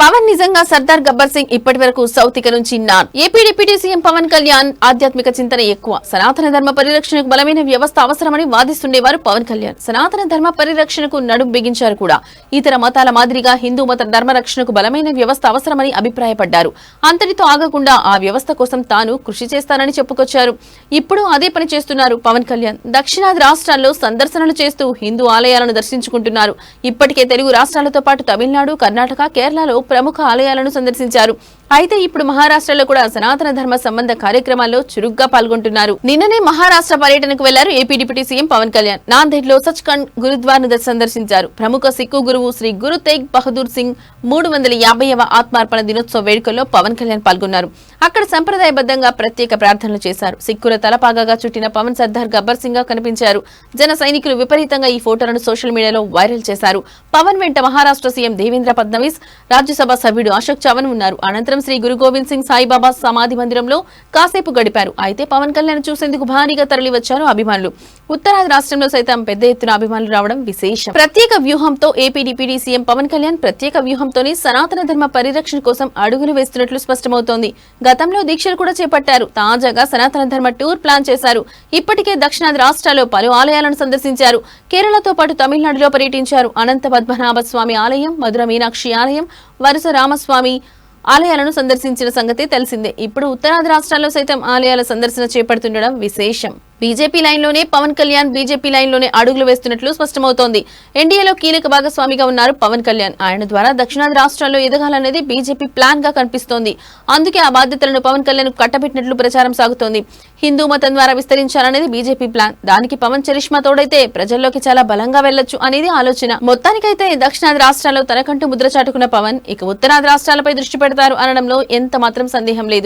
పవన్ నిజంగా సర్దార్ గబ్బర్ సింగ్ ఇప్పటి వరకు సౌతిక నుంచి non. AP deputy CM Pawan Kalyan ఆధ్యాత్మిక చింతన ఎక్కువ. సనాతన ధర్మ పరిరక్షణకు బలమైన వ్యవస్థ అవసరమని వాదిస్తుండేవారు పవన్ కళ్యాణ్. సనాతన ధర్మ పరిరక్షణకు నడుం బిగించారు కూడా. ఇతర మతాల మాదిరిగా హిందూ మత ధర్మ రక్షణకు బలమైన వ్యవస్థ అవసరమని అభిప్రాయపడ్డారు. అంతటితో ఆగకుండా ఆ వ్యవస్థ కోసం తాను కృషి చేస్తానని చెప్పుకొచ్చారు. ఇప్పుడు అదే పని చేస్తున్నారు పవన్ కళ్యాణ్. దక్షిణాది రాష్ట్రాల్లో సందర్శనలు చేస్తూ హిందూ ఆలయాలను దర్శించుకుంటున్నారు. ఇప్పటికే తెలుగు రాష్ట్రాలతో పాటు తమిళనాడు కర్ణాటక కేరళలో ప్రముఖ ఆలయాలను సందర్శించారు. అయితే ఇప్పుడు మహారాష్ట్రలో కూడా సనాతన ధర్మ సంబంధ కార్యక్రమాల్లో చురుగ్గా పాల్గొంటున్నారు. నిన్ననే మహారాష్ట్ర పర్యటనకు వెళ్ళారు AP deputy CM Pawan Kalyan. నాందేడ్లో Sachkhand గురుద్వార్ను సందర్శించారు. ప్రముఖ సిక్కు గురువు శ్రీ గురు తేగ్ బహదూర్ సింగ్ మూడు వందల యాభైవ ఆత్మార్పణ దినోత్సవ వేడుకల్లో పవన్ కళ్యాణ్ పాల్గొన్నారు. అక్కడ సంప్రదాయబద్ధంగా ప్రత్యేక ప్రార్థనలు చేశారు. సిక్కుల తలపాగాగా చుట్టిన పవన్ సర్దార్ గబ్బర్ సింగ్గా కనిపించారు. జన సైనికులు విపరీతంగా ఈ ఫోటోలను సోషల్ మీడియాలో వైరల్ చేశారు. పవన్ వెంట మహారాష్ట్ర సీఎం దేవేంద్ర ఫడ్నవీస్ రాజ్యసభ సభ్యుడు అశోక్ చవన్ ఉన్నారు. అనంతరం అనంతరం శ్రీ గురు గోవింద్ సింగ్ సాయిబాబా సమాధి మందిరంలో కాసేపు గడిపారు. అయితే పవన్ కళ్యాణ్ చూసేందుకు భారీగా తరలివచ్చారు అభిమానులు. ఉత్తరాది రాష్ట్రంలో సైతం పెద్ద ఎత్తున అభిమానులు రావడం విశేషం. ప్రత్యేక వ్యూహంతో AP deputy CM Pawan Kalyan ప్రత్యేక వ్యూహంతోనే సనాతన ధర్మ పరిరక్షణ కోసం అడుగులు వేస్తున్నట్లు స్పష్టమవుతోంది. గతంలో దీక్షలు కూడా చేపట్టారు. తాజాగా సనాతన ధర్మ టూర్ ప్లాన్ చేశారు. ఇప్పటికే దక్షిణాది రాష్ట్రాల్లో పలు ఆలయాలను సందర్శించారు. కేరళతో పాటు తమిళనాడులో పర్యటించారు. అనంత పద్మనాభ స్వామి ఆలయం మధుర మీనాక్షి ఆలయం వరుస రామస్వామి ఆలయాలను సందర్శించిన సంగతి తెలిసిందే. ఇప్పుడు ఉత్తరాది రాష్ట్రాల్లో సైతం ఆలయాల సందర్శన చేపడుతుండడం విశేషం. బీజేపీ లైన్లోనే పవన్ కళ్యాణ్ బీజేపీ లైన్లోనే అడుగులు వేస్తున్నట్లు స్పష్టమవుతోంది. ఎన్డీఏలో కీలక భాగస్వామిగా ఉన్నారు పవన్ కళ్యాణ్. ఆయన ద్వారా దక్షిణాది రాష్ట్రాల్లో ఎదగాలనేది బీజేపీ ప్లాన్గా కనిపిస్తోంది. అందుకే ఆ బాధ్యతలను పవన్ కళ్యాణ్ కట్టబెట్టినట్లు ప్రచారం సాగుతోంది. హిందూ మతం ద్వారా విస్తరించాలనేది బీజేపీ ప్లాన్. దానికి పవన్ చరిష్మా తోడైతే ప్రజల్లోకి చాలా బలంగా వెళ్ళొచ్చు అనేది ఆలోచన. మొత్తానికైతే దక్షిణాది రాష్ట్రాల్లో తనకంటూ ముద్ర చాటుకున్న పవన్ ఇక ఉత్తరాది రాష్ట్రాలపై దృష్టి పెడతారు అనడంలో ఎంత మాత్రం సందేహం లేదు.